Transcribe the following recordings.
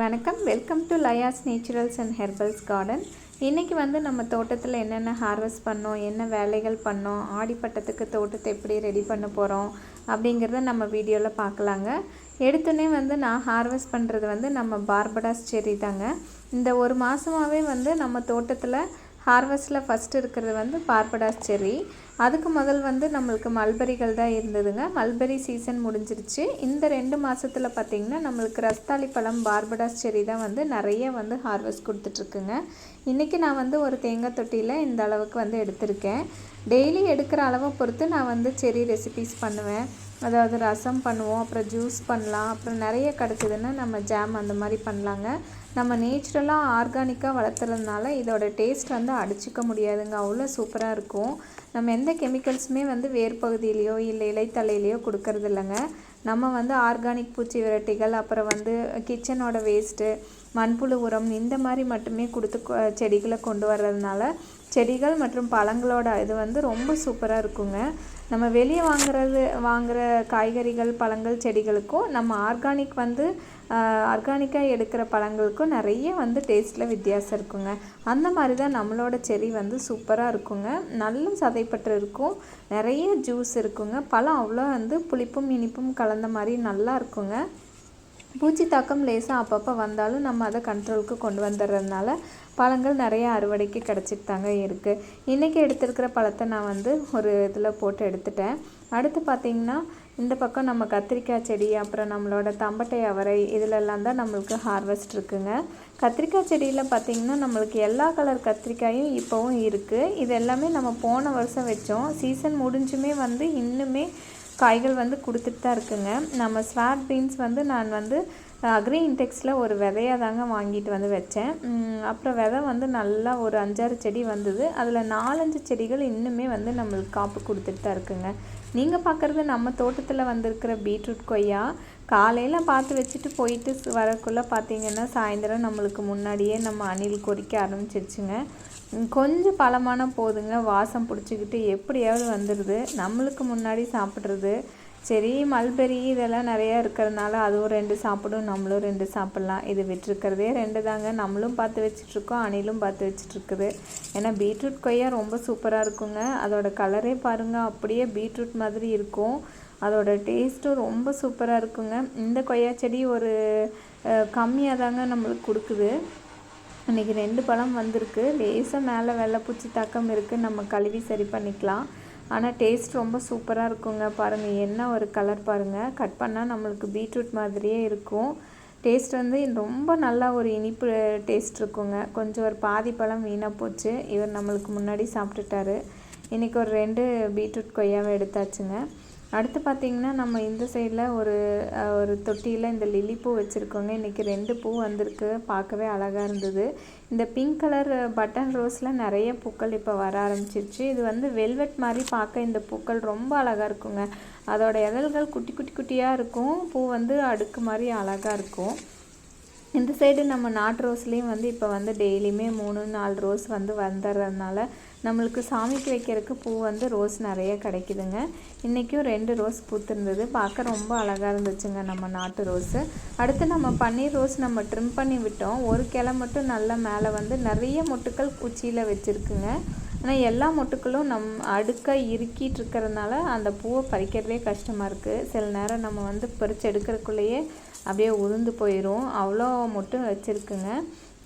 வணக்கம். Welcome to Laya's naturals and herbals garden இன்றைக்கி வந்து நம்ம தோட்டத்தில் என்னென்ன ஹார்வெஸ்ட் பண்ணோம் என்ன வேலைகள் பண்ணோம் ஆடிப்பட்டத்துக்கு தோட்டத்தை எப்படி ரெடி பண்ண போகிறோம் அப்படிங்கிறத நம்ம வீடியோவில் பார்க்கலாங்க. எடுத்தோடனே வந்து நான் ஹார்வெஸ்ட் பண்ணுறது வந்து நம்ம பார்படாஸ் செரி தாங்க. இந்த ஒரு மாதமாகவே வந்து நம்ம தோட்டத்தில் ஹார்வெஸ்ட்டில் ஃபஸ்ட்டு இருக்கிறது வந்து பார்படாஸ் செர்ரி அதுக்கு முதல் வந்து நம்மளுக்கு மல்பெரிகள் தான் இருந்ததுங்க. மல்பெரி சீசன் முடிஞ்சிருச்சு. இந்த ரெண்டு மாதத்தில் பார்த்திங்கன்னா நம்மளுக்கு ரஸ்தாளி பழம் பார்படாஸ் செரி தான் வந்து நிறைய வந்து ஹார்வெஸ்ட் கொடுத்துட்ருக்குங்க. இன்றைக்கி நான் வந்து ஒரு தேங்காய் தொட்டியில் இந்த அளவுக்கு வந்து எடுத்திருக்கேன். டெய்லி எடுக்கிற அளவை பொறுத்து நான் வந்து செரி ரெசிபீஸ் பண்ணுவேன். அதாவது ரசம் பண்ணுவோம் அப்புறம் ஜூஸ் பண்ணலாம் அப்புறம் நிறைய கிடச்சிதுன்னா நம்ம ஜாம் அந்த மாதிரி பண்ணலாங்க. நம்ம நேச்சுரலாக ஆர்கானிக்காக வளர்த்துறதுனால இதோட டேஸ்ட் வந்து அடிச்சிக்க முடியாதுங்க. அவ்வளோ சூப்பராக இருக்கும். நம்ம எந்த கெமிக்கல்ஸுமே வந்து வேர்பகுதியிலையோ இல்லை இலைத்தலையிலையோ கொடுக்கறது இல்லைங்க. நம்ம வந்து ஆர்கானிக் பூச்சி விரட்டிகள் அப்புறம் வந்து கிச்சனோட வேஸ்ட்டு மண்புழு உரம் இந்த மாதிரி மட்டுமே கொடுத்து செடிகளை கொண்டு வர்றதுனால செடிகள் மற்றும் பழங்களோட இது வந்து ரொம்ப சூப்பராக இருக்குங்க. நம்ம வெளியே வாங்குறது வாங்குகிற காய்கறிகள் பழங்கள் செடிகளுக்கும் நம்ம ஆர்கானிக் வந்து ஆர்கானிக்காக எடுக்கிற பழங்களுக்கும் நிறைய வந்து டேஸ்ட்டில் வித்தியாசம் இருக்குங்க. அந்த மாதிரி தான் நம்மளோட செடி வந்து சூப்பராக இருக்குங்க. நல்ல சதைப்பட்டு இருக்கும். நிறைய ஜூஸ் இருக்குங்க. பழம் அவ்வளோ வந்து புளிப்பும் இனிப்பும் கலந்த மாதிரி நல்லா இருக்குங்க. பூச்சி தாக்கம் லேசாக அப்பப்போ வந்தாலும் நம்ம அதை கண்ட்ரோலுக்கு கொண்டு வந்துடுறதுனால பழங்கள் நிறைய அறுவடைக்கு கிடச்சிட்டு தாங்க இருக்குது இன்றைக்கி எடுத்துருக்கிற பழத்தை நான் வந்து ஒரு இதில் போட்டு எடுத்துட்டேன். அடுத்து பார்த்திங்கன்னா இந்த பக்கம் நம்ம கத்திரிக்காய் செடி அப்புறம் நம்மளோட தம்பட்டை அவரை இதிலெல்லாம் தான் நம்மளுக்கு ஹார்வெஸ்ட் இருக்குங்க. கத்திரிக்காய் செடியில் பார்த்திங்கன்னா நம்மளுக்கு எல்லா கலர் கத்திரிக்காயும் இப்போவும் இருக்குது இது எல்லாமே நம்ம போன வருஷம் வச்சோம். சீசன் முடிஞ்சுமே வந்து இன்னுமே காய்கள் வந்து கொடுத்துட்டு தான் இருக்குங்க. நம்ம ஸ்வாட் பீன்ஸ் வந்து நான் வந்து அக்ரி இன்டெக்ஸில் ஒரு விதையாக தாங்க வாங்கிட்டு வந்து வச்சேன். அப்புறம் விதை வந்து நல்லா ஒரு அஞ்சாறு செடி வந்தது. அதில் நாலஞ்சு செடிகள் இன்னுமே வந்து நம்மளுக்கு காப்பு கொடுத்துட்டு தான் இருக்குங்க. நீங்கள் பார்க்குறது நம்ம தோட்டத்தில் வந்திருக்கிற பீட்ரூட் கொய்யா. காலையில் பார்த்து வச்சுட்டு போயிட்டு வரக்குள்ளே பார்த்தீங்கன்னா சாயந்தரம் நம்மளுக்கு முன்னாடியே நம்ம அணில் கொறிக்க ஆரம்பிச்சிருச்சுங்க. கொஞ்சம் பழமான போதுங்க. வாசம் பிடிச்சிக்கிட்டு எப்படியாவது வந்துடுது நம்மளுக்கு முன்னாடி சாப்பிட்றது. சரி மல்பெரி இதெல்லாம் நிறையா இருக்கிறதுனால அதுவும் ரெண்டு சாப்பிடும் நம்மளும் ரெண்டு சாப்பிட்லாம். இது விட்டுருக்கிறதே ரெண்டு தாங்க. நம்மளும் பார்த்து வச்சிட்ருக்கோம் அணிலும் பார்த்து வச்சிட்ருக்குது. ஏன்னா பீட்ரூட் கொய்யா ரொம்ப சூப்பராக இருக்குங்க. அதோடய கலரே பாருங்கள் அப்படியே பீட்ரூட் மாதிரி இருக்கும். அதோட டேஸ்ட்டும் ரொம்ப சூப்பராக இருக்குங்க. இந்த கொய்யா செடி ஒரு கம்மியாக தாங்க நம்மளுக்கு கொடுக்குது. இன்றைக்கி ரெண்டு பழம் வந்திருக்கு. லேசாக மேலே வெள்ளைப்பூச்சி தாக்கம் இருக்குது நம்ம கழுவி சரி பண்ணிக்கலாம். ஆனால் டேஸ்ட் ரொம்ப சூப்பராக இருக்குங்க. பாருங்கள் என்ன ஒரு கலர் பாருங்கள் கட் பண்ணால் நம்மளுக்கு பீட்ரூட் மாதிரியே இருக்கும். டேஸ்ட் வந்து ரொம்ப நல்லா ஒரு இனிப்பு டேஸ்ட் இருக்குங்க. கொஞ்சம் ஒரு பாதி பழம் வீணாக போச்சு. இவர் நம்மளுக்கு முன்னாடி சாப்பிட்டுட்டாரு. இன்றைக்கி ஒரு ரெண்டு பீட்ரூட் கொய்யாவை எடுத்தாச்சுங்க. அடுத்து பார்த்திங்கன்னா நம்ம இந்த சைடில் ஒரு ஒரு தொட்டியில் இந்த லில்லி பூ வச்சுருக்கோங்க. இன்றைக்கி ரெண்டு பூ வந்திருக்கு. பார்க்கவே அழகாக இருந்தது. இந்த பிங்க் கலர் பட்டன் ரோஸில் நிறைய பூக்கள் இப்போ வர ஆரம்பிச்சிருச்சு. இது வந்து வெல்வெட் மாதிரி பார்க்க இந்த பூக்கள் ரொம்ப அழகாக இருக்குங்க. அதோட இதழ்கள் குட்டி குட்டி குட்டியாக இருக்கும். பூ வந்து அடுக்கு மாதிரி அழகாக இருக்கும். இந்த சைடு நம்ம நாட்டு ரோஸ்லேயும் வந்து இப்போ வந்து டெய்லியுமே மூணு நாலு ரோஸ் வந்து வந்துடுறதுனால நம்மளுக்கு சாமிக்கு வைக்கிறதுக்கு பூ வந்து ரோஸ் நிறைய கிடைக்குதுங்க. இன்றைக்கும் ரெண்டு ரோஸ் பூத்துருந்தது. பார்க்க ரொம்ப அழகாக இருந்துச்சுங்க நம்ம நாட்டு ரோஸு. அடுத்து நம்ம பன்னீர் ரோஸ் நம்ம ட்ரிம் பண்ணி விட்டோம். ஒரு கிளை மட்டும் நல்லா மேலே வந்து நிறைய மொட்டுக்கள் குச்சியில் வச்சுருக்குங்க. ஆனால் எல்லா மொட்டுக்களும் நம் அடுக்க இறுக்கிட்டு இருக்கிறதுனால அந்த பூவை பறிக்கிறதே கஷ்டமாக இருக்குது சில நேரம் நம்ம வந்து பறித்து எடுக்கிறதுக்குள்ளேயே அப்படியே உதிர்ந்து போயிடும் அவ்வளோ மொட்டும் வச்சுருக்குங்க.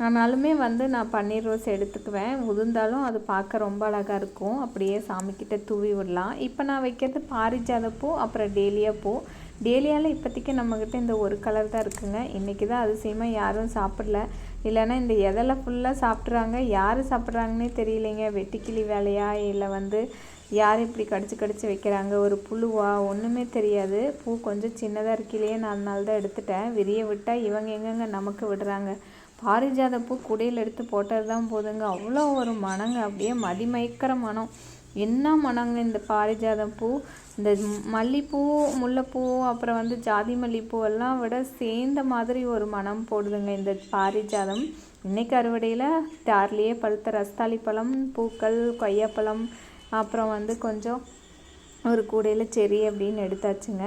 ஆனாலுமே வந்து நான் பன்னீர் ரோஸ் எடுத்துக்குவேன். உதிர்ந்தாலும் அது பார்க்க ரொம்ப அழகாக இருக்கும். அப்படியே சாமிக்கிட்ட தூவி விடலாம். இப்போ நான் வைக்கிறது பாரிஜாத பூ அப்புறம் டேலியா பூ. டேலியாவில் இப்போதைக்கு நம்மக்கிட்ட இந்த ஒரு கலர் தான் இருக்குங்க. இன்றைக்கி தான் அதிசயமாக யாரும் சாப்பிடல. இல்லைன்னா இந்த எதெல்லாம் ஃபுல்லாக சாப்பிட்றாங்க யார் சாப்பிட்றாங்கன்னே தெரியலைங்க. வெட்டிக்கிளி வேலையா இல்லை வந்து யார் இப்படி கடிச்சு கடிச்சு வைக்கிறாங்க ஒரு புழுவா? ஒன்றுமே தெரியாது. பூ கொஞ்சம் சின்னதாக இருக்கிலேயே நான் அதனால தான் எடுத்துட்டேன். விரிய விட்டால் இவங்க எங்கெங்க நமக்கு விடுறாங்க? பாரிஜாத பூ குடையில் எடுத்து போட்டது தான் போதுங்க. அவ்வளோ ஒரு மனங்க அப்படியே மதிமயக்கிற மனம் என்ன மனங்க இந்த பாரிஜாதம் பூ? இந்த மல்லிப்பூ முல்லைப்பூ அப்புறம் வந்து ஜாதி மல்லிப்பூ எல்லாம் விட சேர்ந்த மாதிரி ஒரு மனம் போடுதுங்க இந்த பாரிஜாதம். இன்றைக்கு அறுவடையில் தார்லேயே பழுத்த ரஸ்தாளி பழம் பூக்கள் கொய்யாப்பழம் அப்புறம் வந்து கொஞ்சம் ஒரு கூடையில் செரி அப்படின்னு எடுத்தாச்சுங்க.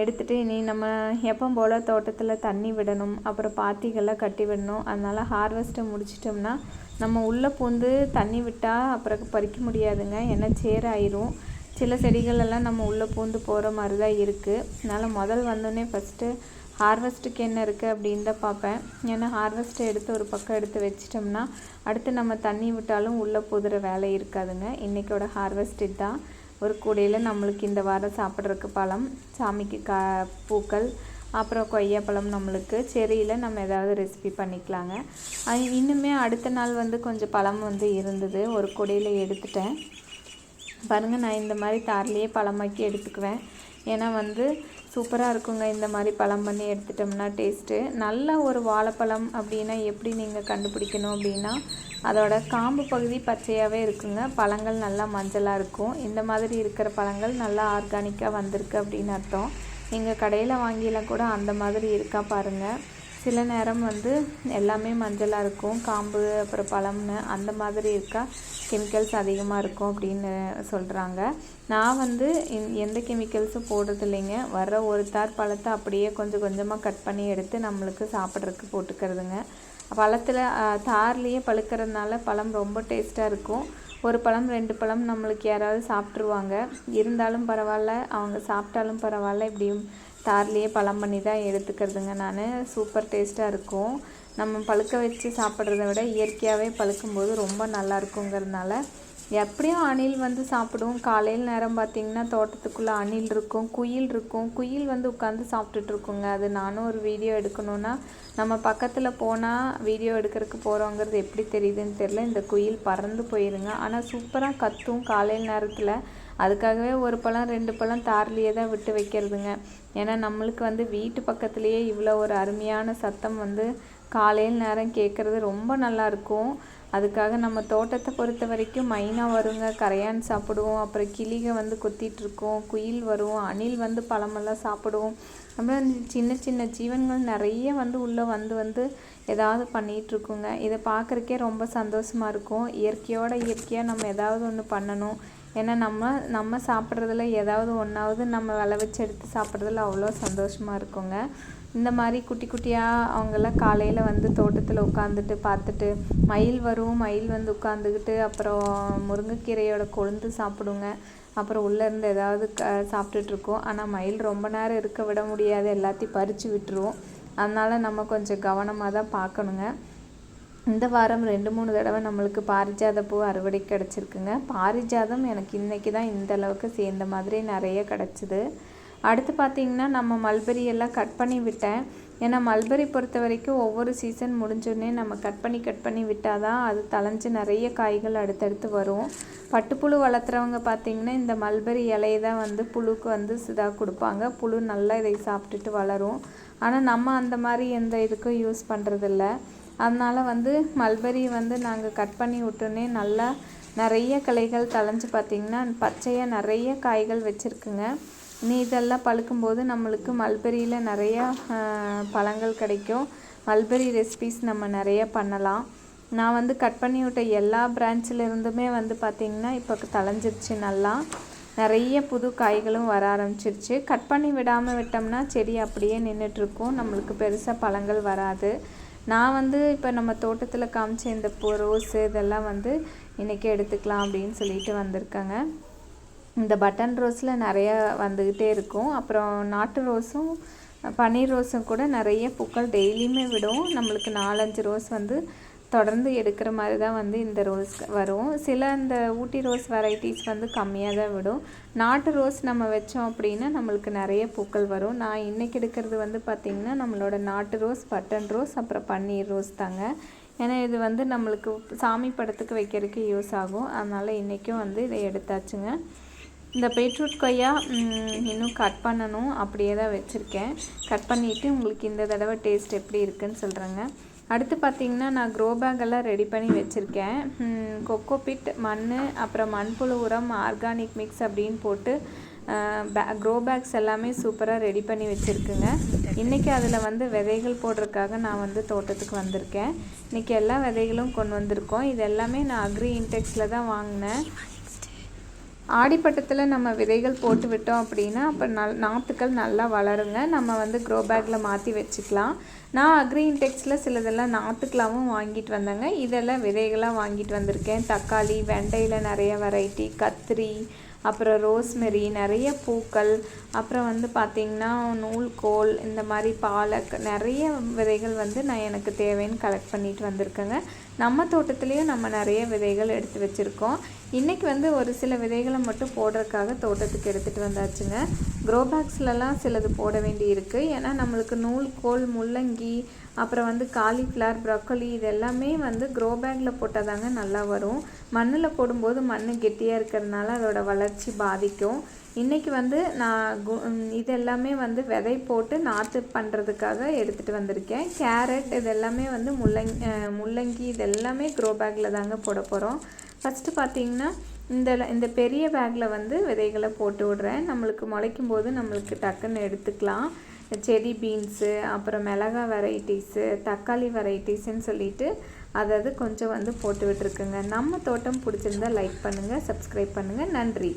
எடுத்துகிட்டு இனி நம்ம எப்போ போல் தோட்டத்தில் தண்ணி விடணும் அப்புறம் பாத்திகள்லாம் கட்டி விடணும். அதனால் ஹார்வெஸ்ட்டை முடிச்சிட்டோம்னா நம்ம உள்ளே பூந்து தண்ணி விட்டால் அப்புறம் பறிக்க முடியாதுங்க. ஏன்னா சேராயிரும். சில செடிகளெல்லாம் நம்ம உள்ளே பூந்து போகிற மாதிரி தான் இருக்குது அதனால் முதல் வந்தோடனே ஃபஸ்ட்டு ஹார்வெஸ்ட்டுக்கு என்ன இருக்குது அப்படின்னு தான் பார்ப்பேன். ஏன்னா ஹார்வெஸ்ட்டை எடுத்து ஒரு பக்கம் எடுத்து வச்சிட்டோம்னா அடுத்து நம்ம தண்ணி விட்டாலும் உள்ளே புதுற வேலை இருக்காதுங்க. இன்றைக்கோட ஹார்வெஸ்ட் இதுதான் ஒரு கூடையில் நம்மளுக்கு இந்த வாரம் சாப்பிட்றதுக்கு பழம் சாமிக்கு கா பூக்கள் அப்புறம் கொய்யாப்பழம் நம்மளுக்கு. செரியில் நம்ம ஏதாவது ரெசிபி பண்ணிக்கலாங்க. இன்னுமே அடுத்த நாள் வந்து கொஞ்சம் பழம் வந்து இருந்தது. ஒரு கொடியில் எடுத்துட்டேன். பாருங்கள் நான் இந்த மாதிரி தார்லேயே பழமாக்கி எடுத்துக்குவேன். ஏன்னா வந்து சூப்பராக இருக்குங்க. இந்த மாதிரி பழம் பண்ணி எடுத்துட்டோம்னா டேஸ்ட்டு நல்ல ஒரு வாழைப்பழம் அப்படின்னா எப்படி நீங்கள் கண்டுபிடிக்கணும் அப்படின்னா அதோட காம்பு பகுதி பச்சையாகவே இருக்குங்க. பழங்கள் நல்லா மஞ்சளாக இருக்கும். இந்த மாதிரி இருக்கிற பழங்கள் நல்லா ஆர்கானிக்காக வந்திருக்கு அப்படின்னு அர்த்தம். நீங்கள் கடையில் வாங்கிலாம் கூட அந்த மாதிரி இருக்கா பாருங்கள் சில நேரம் வந்து எல்லாமே மஞ்சளாக இருக்கும். காம்பு அப்புறம் பழம்னு அந்த மாதிரி இருக்கா? கெமிக்கல்ஸ் அதிகமாக இருக்கும் அப்படின்னு சொல்கிறாங்க நான் வந்து எந்த கெமிக்கல்ஸும் போடுறது இல்லைங்க. வர்ற ஒரு தார் பழத்தை அப்படியே கொஞ்சம் கொஞ்சமாக கட் பண்ணி எடுத்து நம்மளுக்கு சாப்பிட்றதுக்கு போட்டுக்கிறதுங்க. பழத்தில் தார்லேயே பழுக்கிறதுனால பழம் ரொம்ப டேஸ்ட்டாக இருக்கும். ஒரு பழம் ரெண்டு பழம் நம்மளுக்கு யாராவது சாப்பிட்ருவாங்க இருந்தாலும் பரவாயில்ல. அவங்க சாப்பிட்டாலும் பரவாயில்ல. இப்படியும் தார்லேயே பழம் பண்ணி தான் எடுத்துக்கிறதுங்க நான். சூப்பர் டேஸ்ட்டாக இருக்கும். நம்ம பழுக்க வச்சு சாப்பிட்றத விட இயற்கையாகவே பழுக்கும்போது ரொம்ப நல்லா இருக்குங்கிறதுனால எப்படியும் அணில் வந்து சாப்பிடும் காலையில் நேரம் பார்த்திங்கன்னா தோட்டத்துக்குள்ளே அணில் இருக்கும் குயில் இருக்கும். குயில் வந்து உட்காந்து சாப்பிட்டுட்டு இருக்குங்க அது நானும் ஒரு வீடியோ எடுக்கணுன்னா நம்ம பக்கத்தில் போனால் வீடியோ எடுக்கிறதுக்கு போகிறோங்கிறது எப்படி தெரியுதுன்னு தெரில இந்த குயில் பறந்து போயிருங்க. ஆனால் சூப்பராக கத்தும் காலையில் நேரத்தில். அதுக்காகவே ஒரு பழம் ரெண்டு பழம் தார்லேயே தான் விட்டு வைக்கிறதுங்க. ஏன்னா நம்மளுக்கு வந்து வீட்டு பக்கத்துலேயே இவ்வளோ ஒரு அருமையான சத்தம் வந்து காலையில் நேரம் கேட்குறது ரொம்ப நல்லாயிருக்கும் அதுக்காக நம்ம தோட்டத்தை பொறுத்த வரைக்கும் மைனா வருங்க கரையான் சாப்பிடுவோம் அப்புறம் கிளிக வந்து கொத்திகிட்ருக்கோம் குயில் வரும் அணில் வந்து பழமெல்லாம் சாப்பிடுவோம். அப்புறம் சின்ன சின்ன ஜீவன்கள் நிறைய வந்து உள்ளே வந்து வந்து ஏதாவது பண்ணிகிட்ருக்குங்க இதை பார்க்குறக்கே ரொம்ப சந்தோஷமாக இருக்கும். இயற்கையோட இயற்கையாக நம்ம ஏதாவது ஒன்று பண்ணணும். ஏன்னா நம்ம நம்ம சாப்பிட்றதுல ஏதாவது ஒன்றாவது நம்ம விளை வச்சு எடுத்து சாப்பிட்றதுல அவ்வளோ சந்தோஷமாக இருக்குங்க. இந்த மாதிரி குட்டி குட்டியாக அவங்கெல்லாம் காலையில் வந்து தோட்டத்தில் உட்காந்துட்டு பார்த்துட்டு மயில் வரும் மயில் வந்து உட்காந்துக்கிட்டு அப்புறம் முருங்கைக்கீரையோட கொழுந்து சாப்பிடுங்க. அப்புறம் உள்ளேருந்து ஏதாவது க சாப்பிட்டுட்ருக்கோம் ஆனால் மயில் ரொம்ப நேரம் இருக்க விட முடியாது. எல்லாத்தையும் பறித்து விட்டுருவோம். அதனால் நம்ம கொஞ்சம் கவனமாக தான் பார்க்கணுங்க. இந்த வாரம் ரெண்டு மூணு தடவை நம்மளுக்கு பாரிஜாத பூ அறுவடை கிடச்சிருக்குங்க. பாரிஜாதம் எனக்கு இன்றைக்கி தான் இந்த அளவுக்கு சேர்ந்த மாதிரி நிறைய கிடச்சிது. அடுத்து பார்த்திங்கன்னா நம்ம மல்பெரி எல்லாம் கட் பண்ணி விட்டேன். ஏன்னா மல்பெரி பொறுத்த வரைக்கும் ஒவ்வொரு சீசன் முடிஞ்சோடனே நம்ம கட் பண்ணி கட் பண்ணி விட்டால் தான் அது தளைஞ்சு நிறைய காய்கள் அடுத்தடுத்து வரும். பட்டுப்புழு வளர்த்துறவங்க பார்த்திங்கன்னா இந்த மல்பெரி இலையை தான் வந்து புழுக்கு வந்து இதாக கொடுப்பாங்க. புழு நல்லா இதை சாப்பிட்டுட்டு வளரும். ஆனால் நம்ம அந்த மாதிரி எந்த இதுக்கும் யூஸ் பண்ணுறதில்ல அதனால் வந்து மல்பெரி வந்து நாங்கள் கட் பண்ணி விட்டோன்னே நல்லா நிறைய கிளைகள் தளைஞ்சு பார்த்திங்கன்னா பச்சையாக நிறைய காய்கள் வச்சுருக்குங்க. இனி இதெல்லாம் பழுக்கும்போது நம்மளுக்கு மல்பெரியில் நிறையா பழங்கள் கிடைக்கும். மல்பெரி ரெசிபிஸ் நம்ம நிறைய பண்ணலாம். நான் வந்து கட் பண்ணி விட்ட எல்லா பிரான்ச்சிலிருந்துமே வந்து பார்த்திங்கன்னா இப்போ தளைஞ்சிருச்சு நல்லா. நிறைய புது காய்களும் வர ஆரம்பிச்சிருச்சு. கட் பண்ணி விடாமல் விட்டோம்னா செடி அப்படியே நின்றுட்டுருக்கும் நம்மளுக்கு பெருசாக பழங்கள் வராது. நான் வந்து இப்போ நம்ம தோட்டத்தில் காமிச்ச இந்த பூ ரோஸு இதெல்லாம் வந்து இன்றைக்கி எடுத்துக்கலாம் அப்படின்னு சொல்லிட்டு வந்திருக்காங்க. இந்த பட்டன் ரோஸில் நிறைய வந்துக்கிட்டே இருக்கும். அப்புறம் நாட்டு ரோஸும் பன்னீர் ரோஸும் கூட நிறைய பூக்கள் டெய்லியுமே விடும். நம்மளுக்கு நாலஞ்சு ரோஸ் வந்து தொடர்ந்து எடுக்கிற மாதிரி தான் வந்து இந்த ரோஸ் வரும். சில இந்த ஊட்டி ரோஸ் வெரைட்டிஸ் வந்து கம்மியாக தான் விடும். நாட்டு ரோஸ் நம்ம வச்சோம் அப்படின்னா நம்மளுக்கு நிறைய பூக்கள் வரும். நான் இன்றைக்கி எடுக்கிறது வந்து பார்த்திங்கன்னா நம்மளோட நாட்டு ரோஸ் பட்டன் ரோஸ் அப்புறம் பன்னீர் ரோஸ் தாங்க. ஏன்னா இது வந்து நம்மளுக்கு சாமி படத்துக்கு வைக்கிறதுக்கு யூஸ் ஆகும். அதனால் இன்றைக்கும் வந்து இதை எடுத்தாச்சுங்க. இந்த பீட்ரூட் கொய்யா இன்னும் கட் பண்ணணும். அப்படியே தான் வச்சுருக்கேன். கட் பண்ணிவிட்டு உங்களுக்கு இந்த தடவை டேஸ்ட் எப்படி இருக்குதுன்னு சொல்கிறேங்க அடுத்து பார்த்திங்கன்னா நான் க்ரோ பேக்கெல்லாம் ரெடி பண்ணி வச்சுருக்கேன். கொக்கோ பிட் மண் அப்புறம் மண்புழு உரம் ஆர்கானிக் மிக்ஸ் அப்படின்னு போட்டு பே க்ரோ பேக்ஸ் எல்லாமே சூப்பராக ரெடி பண்ணி வச்சுருக்குங்க. இன்றைக்கி அதில் வந்து விதைகள் போடுறதுக்காக நான் வந்து தோட்டத்துக்கு வந்திருக்கேன். இன்றைக்கி எல்லா விதைகளும் கொண்டு வந்திருக்கோம். இது எல்லாமே நான் அக்ரி இன்டெக்ஸில் தான் வாங்கினேன். ஆடிப்பட்டத்தில் நம்ம விதைகள் போட்டு விட்டோம் அப்படின்னா அப்போ நல் நாற்றுக்கள் நல்லா வளருங்க. நம்ம வந்து க்ரோ பேக்கில் மாற்றி வச்சுக்கலாம். நான் அக்ரி இன்டெக்ஸில் சிலதெல்லாம் நாற்றுக்களாகவும் வாங்கிட்டு வந்தேங்க. இதெல்லாம் விதைகளாக வாங்கிட்டு வந்திருக்கேன். தக்காளி வெண்டையில் நிறைய வெரைட்டி கத்திரி அப்புறம் ரோஸ்மெரி நிறைய பூக்கள் அப்புறம் வந்து பார்த்திங்கன்னா நூல்கோல் இந்த மாதிரி பாலக் நிறைய விதைகள் வந்து நான் எனக்கு தேவைன்னு கலெக்ட் பண்ணிட்டு வந்திருக்கேங்க. நம்ம தோட்டத்துலேயும் நம்ம நிறைய விதைகள் எடுத்து வச்சுருக்கோம். இன்றைக்கி வந்து ஒரு சில விதைகளை மட்டும் போடுறதுக்காக தோட்டத்துக்கு எடுத்துகிட்டு வந்தாச்சுங்க. க்ரோ பேக்ஸ்லலாம் சிலது போட வேண்டி இருக்குது ஏன்னா நம்மளுக்கு நூல்கோல் முள்ளங்கி அப்புறம் வந்து காலிஃப்ளவர் ப்ரொக்கோலி இது எல்லாமே வந்து க்ரோ பேக்கில் போட்டால் தாங்க நல்லா வரும். மண்ணில் போடும்போது மண் கெட்டியாக இருக்கிறதுனால அதோட வளர்ச்சி பாதிக்கும். இன்றைக்கி வந்து நான் கு இது எல்லாமே வந்து விதை போட்டு நாற்று பண்ணுறதுக்காக எடுத்துகிட்டு வந்திருக்கேன். கேரட் இது எல்லாமே வந்து முள்ளங்கி முள்ளங்கி இது எல்லாமே க்ரோ பேக்கில் தாங்க போட போகிறோம் ஃபஸ்ட்டு பார்த்திங்கன்னா இந்த இந்த பெரிய பேக்கில் வந்து விதைகளை போட்டு விடுறேன். நம்மளுக்கு முளைக்கும் போது நம்மளுக்கு டக்குன்னு எடுத்துக்கலாம். செடி பீன்ஸு அப்புறம் மிளகா வெரைட்டிஸு தக்காளி வெரைட்டிஸுன்னு சொல்லிட்டு அதாவது கொஞ்சம் வந்து போட்டு விட்டுருக்குங்க. நம்ம தோட்டம் பிடிச்சிருந்தா லைக் பண்ணுங்கள் சப்ஸ்கிரைப் பண்ணுங்கள் நன்றி.